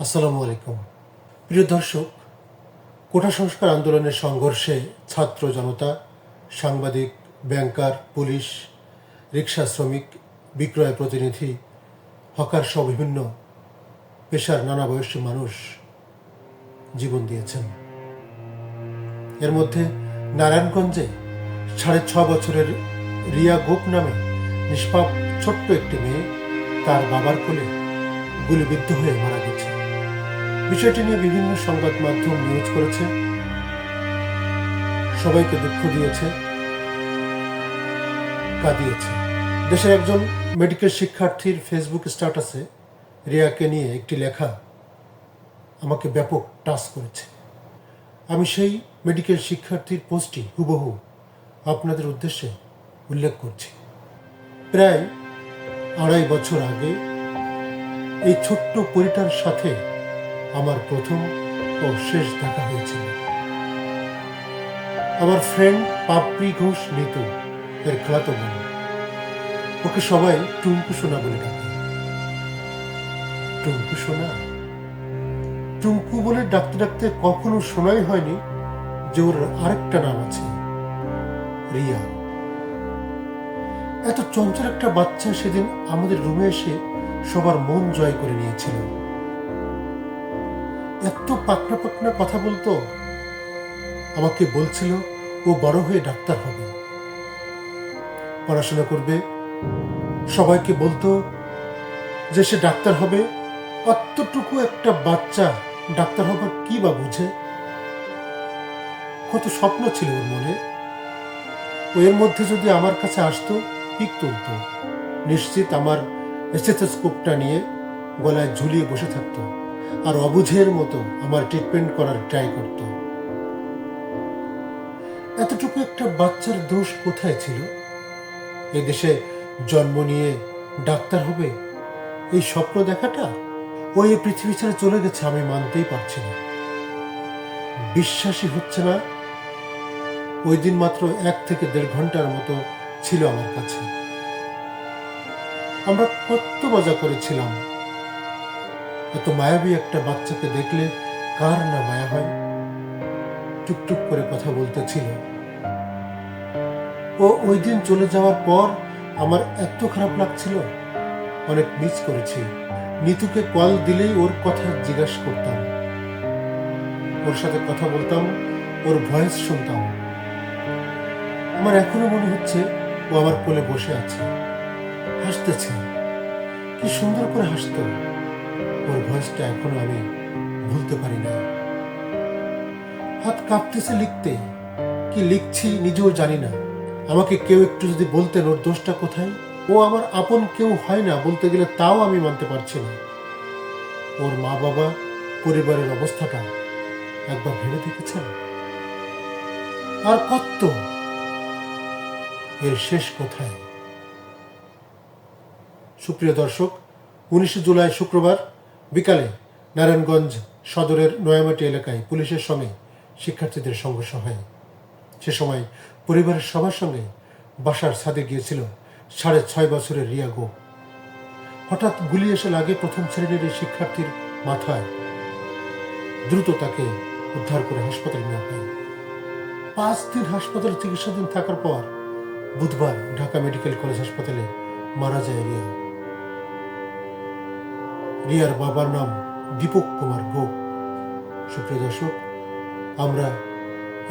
আসসালামু আলাইকুম। প্রিয় দর্শক, কোটা সংস্কার আন্দোলনের সংঘর্ষে ছাত্র জনতা, সাংবাদিক, ব্যাংকার, পুলিশ রিক্সা শ্রমিক, বিক্রয় প্রতিনিধি, হকার সহ বিভিন্ন পেশার নানা বয়সী মানুষ জীবন দিয়েছেন। এর মধ্যে নারায়ণগঞ্জে সাড়ে ছ বছরের রিয়া গোপ নামে নিষ্পাপ ছোট্ট একটি মেয়ে তার বাবার কোলে গুলিবিদ্ধ হয়ে মারা গেছে। বিষয়টি নিয়ে বিভিন্ন সংবাদ মাধ্যম নিউজ করেছে। সবাইকে দুঃখ দিয়েছে, কাঁদিয়েছে। দেশের একজন মেডিকেল শিক্ষার্থীর ফেসবুক স্ট্যাটাসে রিয়াকে নিয়ে একটি লেখা আমাকে ব্যাপক টাচ করেছে। আমি সেই মেডিকেল শিক্ষার্থীর পোস্টটি হুবহু আপনাদের উদ্দেশ্যে উল্লেখ করছি। প্রায় আড়াই বছর আগে এই ছোট্ট পরিটার সাথে আমার প্রথম ও শেষ দেখা হয়েছিল। আমার ফ্রেন্ড পাপড়ি ঘোষ নিতু এর খেলাতো বোন ওকে সবাই টুঙ্কু সোনা বলে ডাকে। টুঙ্কু সোনা? টুঙ্কু বলে ডাকতে ডাকতে কখনো শোনাই হয়নি যে ওর আরেকটা নাম আছে, রিয়া। এত চঞ্চল একটা বাচ্চা সেদিন আমাদের রুমে এসে সবার মন জয় করে নিয়েছিল। এত পাকনা পাকনা কথা বলতো? আমাকে বলছিল, ও বড় হয়ে ডাক্তার হবে। পড়াশোনা করবে। সবাইকে বলতো যে সে ডাক্তার হবে। অতটুকু একটা বাচ্চা ডাক্তার হবার কি বা বুঝে? কত স্বপ্ন ছিল ওর মনে। ও এর মধ্যে যদি আমার কাছে আসতো, পিক তুলতো। নিশ্চিত আমার স্টেথোস্কোপটা নিয়ে গলায় ঝুলিয়ে বসে থাকতো। আর অবুঝের মতো আমার ট্রিটমেন্ট করার ট্রাই করত। এতটুকু একটা বাচ্চার দোষ কোথায় ছিল? এ দেশে জন্ম নিয়ে ডাক্তার হবে? এই স্বপ্ন দেখাটা? ও এই পৃথিবী ছেড়ে চলে গেছে আমি মানতেই পারছি না। বিশ্বাসই হচ্ছে না। ওই দিন মাত্র এক থেকে দেড় ঘণ্টার মতো ছিল আমার কাছে। আমরা কত মজা করেছিলাম। এত মায়াবী একটা বাচ্চাকে দেখলে কার না মায়া হয়? টুকটুক করে কথা বলতেছিল। ও ওই দিন চলে যাওয়ার পর আমার এত খারাপ লাগছিল। অনেক মিস করেছি। নিতুকে কল দিলেই ওর কথা জিজ্ঞাসা করতাম। ওর সাথে কথা বলতাম, ওর ভয়েস শুনতাম। আমার এখনও মনে হচ্ছে ও আমার কোলে বসে আছে। হাসতেছে। কি সুন্দর করে হাসতো। ওর ভয়েসটা এখনও আমি ভুলতে পারি না হাত কাঁপতেছে লিখতে। কি লিখছি নিজেও জানি না। আমাকে কেউ একটু যদি বলতেন ওর দোষটা কোথায়? ও আমার আপন কেউ হয় না বলতে গেলে তাও আমি মানতে পারছি না। ওর মা বাবা পরিবারের অবস্থাটা একবার ভেবে দেখেছেন? আর কত এর শেষ কোথায়? সুপ্রিয় দর্শক, উনিশে জুলাই শুক্রবার বিকালে নারায়ণগঞ্জ সদরের নয়ামাটি এলাকায় পুলিশের সঙ্গে শিক্ষার্থীদের সংঘর্ষ হয়। সে সময় পরিবারের সবার সঙ্গে বাসার ছাদে গিয়েছিল সাড়ে ছয় বছরের রিয়া গো হঠাৎ গুলি এসে লাগে প্রথম শ্রেণির এই শিক্ষার্থীর মাথায়। দ্রুত তাকে উদ্ধার করে হাসপাতালে নেওয়া হয়। পাঁচ দিন হাসপাতালে চিকিৎসাধীন থাকার পর বুধবার ঢাকা মেডিকেল কলেজ হাসপাতালে মারা যায় রিয়া। রিয়ার বাবার নাম দীপক কুমার গোপ সুপ্রিয় দর্শক, আমরা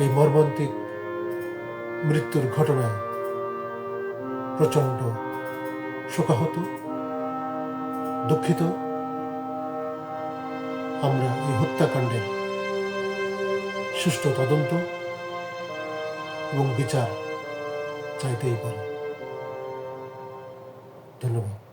এই মর্মান্তিক মৃত্যুর ঘটনায় প্রচণ্ড শোকাহত, দুঃখিত। আমরা এই হত্যাকাণ্ডের সুষ্ঠু তদন্ত এবং বিচার চাইতেই পারি। ধন্যবাদ।